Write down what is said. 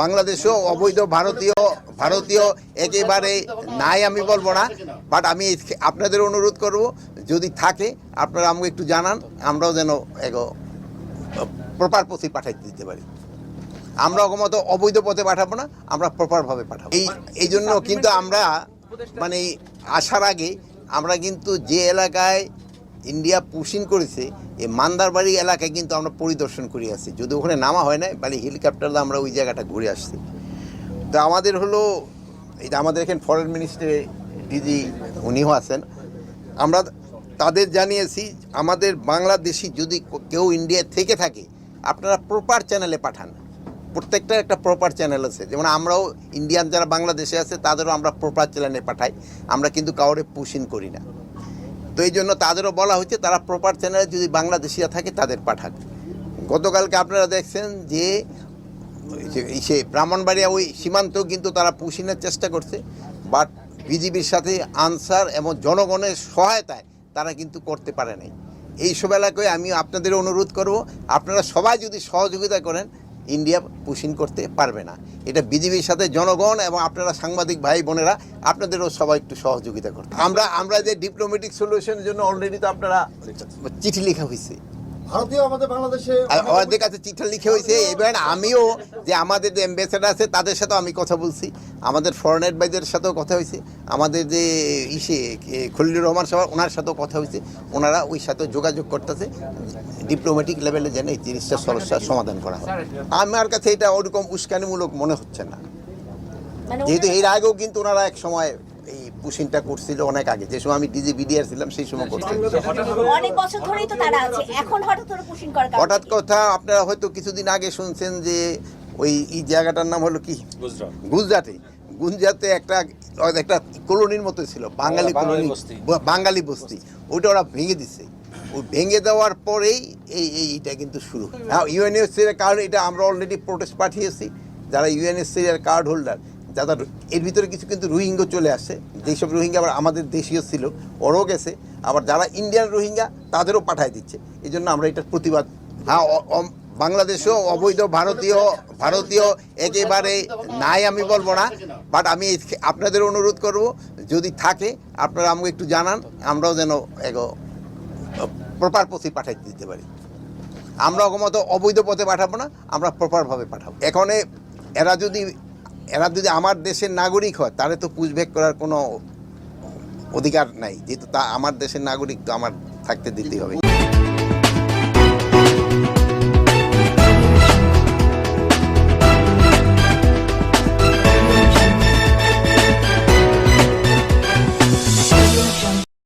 বাংলাদেশেও অবৈধ, ভারতীয় ভারতীয় একেবারে নাই আমি বলব না বাট আমি আপনাদের অনুরোধ করব, যদি থাকে, আপনারা আমাকে একটু জানান, আমরাও যেন এগো প্রপার পথে পাঠাইতে দিতে পারি। আমরা মতো অবৈধ পথে পাঠাবো না, আমরা প্রপারভাবে পাঠাবো। এই এই জন্য কিন্তু আমরা মানে আসার আগে আমরা কিন্তু যে এলাকায় ইন্ডিয়া পুশিং করেছে এই মান্দারবাড়ি এলাকায় কিন্তু আমরা পরিদর্শন করে আসছি যদি ওখানে নামা হয় না মানে হেলিকপ্টার আমরা ওই জায়গাটা ঘুরে আসছি। তো আমাদের হলো, এই আমাদের এখানে ফরেন মিনিস্টার ডিজি উনিও আছেন। আমরা তাদের জানিয়েছি, আমাদের বাংলাদেশি যদি কেউ ইন্ডিয়া থেকে থাকে, আপনারা প্রপার চ্যানেলে পাঠান। প্রত্যেকটা একটা প্রপার চ্যানেল আছে। যেমন আমরাও ইন্ডিয়ান যারা বাংলাদেশে আছে, তাদেরও আমরা প্রপার চ্যানেলে পাঠাই। আমরা কিন্তু কাউরে পুশিন করি না। তো এই জন্য তাদেরও বলা হচ্ছে, তারা প্রপার চ্যানেলে যদি বাংলাদেশিরা থাকে তাদের পাঠাক। গতকালকে আপনারা দেখছেন যে সে ব্রাহ্মণবাড়িয়া ওই সীমান্ত কিন্তু তারা পুষিনের চেষ্টা করছে বাট বিজিবির সাথে আনসার এবং জনগণের সহায়তায় তারা কিন্তু করতে পারে নাই। এইসব এলাকায় আমি আপনাদের অনুরোধ করব, আপনারা সবাই যদি সহযোগিতা করেন ইন্ডিয়া পুষিন করতে পারবে না। এটা বিজেপির সাথে জনগণ এবং আপনারা সাংবাদিক ভাই বোনেরা আপনাদেরও সবাই একটু সহযোগিতা করতে। আমরা আমরা যে ডিপ্লোমেটিক সলিউশনের জন্য অলরেডি তো আপনারা চিঠি লেখা হয়েছে ভারতীয় আমাদের বাংলাদেশে আর আমাদের কাছে চিঠি লিখে হয়েছে এবার আমিও যে আমাদের যে অ্যাম্বাসেডার আছে তাদের সাথেও আমি কথা বলছি। আমাদের ফরেন অ্যাডভাইজারের সাথেও কথা হয়েছে। আমাদের যে ইসে খলিলুর রহমান সাহেব ওনার সাথেও কথা হয়েছে। ওনারা ওই সাথে যোগাযোগ করতেছে। ডিপ্লোম্যাটিক লেভেলে যেন এই জিনিসটা সমস্যার সমাধান করা হয়। আমার কাছে এটা ওরকম উস্কানিমূলক মনে হচ্ছে না। মানে যেহেতু এর আগেও কিন্তু ওনারা এক সময় এই পুশিনটা করছিল অনেক আগে। যে সময় আমি ডিজি বিডিআর ছিলাম সেই সময় করছিল। অনেক বছর ধরেই তো তারা আছে। এখন হঠাৎ করে পুশিং করার কারণ হঠাৎ কথা আপনারা হয়তো কিছুদিন আগে শুনছেন যে ওই এই জায়গাটার নাম হলো কি? গুজরাট। গুজরাটে। গুজরাটে একটা একটা কলোনির মতো ছিল বাঙালি বাঙালি কলোনি। বস্তি। বাঙালি বস্তি। ওইটা ওরা ভেঙে দিছে। ওই ভেঙে দেওয়ার পরেই এই এই এটা কিন্তু শুরু হ্যাঁ। ইউএনএসসির কার্ড এটা আমরা অলরেডি প্রোটেস্ট পাঠিয়েছি। যারা ইউএনএসসির এর কার্ড হোল্ডার যারা এর ভিতরে কিছু কিন্তু রোহিঙ্গা চলে আসে। যেসব রোহিঙ্গা আবার আমাদের দেশীয় ছিল, ওরাও গেছে। আবার যারা ইন্ডিয়ান রোহিঙ্গা, তাদেরও পাঠায় দিচ্ছে। এই জন্য আমরা এটার প্রতিবাদ হ্যাঁ বাংলাদেশেও অবৈধ, ভারতীয় ভারতীয় একেবারে নাই আমি বলব না। বাট আমি আপনাদের অনুরোধ করব, যদি থাকে, আপনারা আমাকে একটু জানান, আমরাও যেন প্রপার পথে পাঠাইতে দিতে পারি। আমরা মতো অবৈধ পথে পাঠাবো না, আমরা প্রপারভাবে পাঠাবো। এখানে এরা যদি এরা যদি আমার দেশের নাগরিক হয়, তাহলে তো পুষব্যাক করার কোনো অধিকার নাই। যেহেতু তা আমার দেশের নাগরিক, তো আমার থাকতে দিতেই হবে।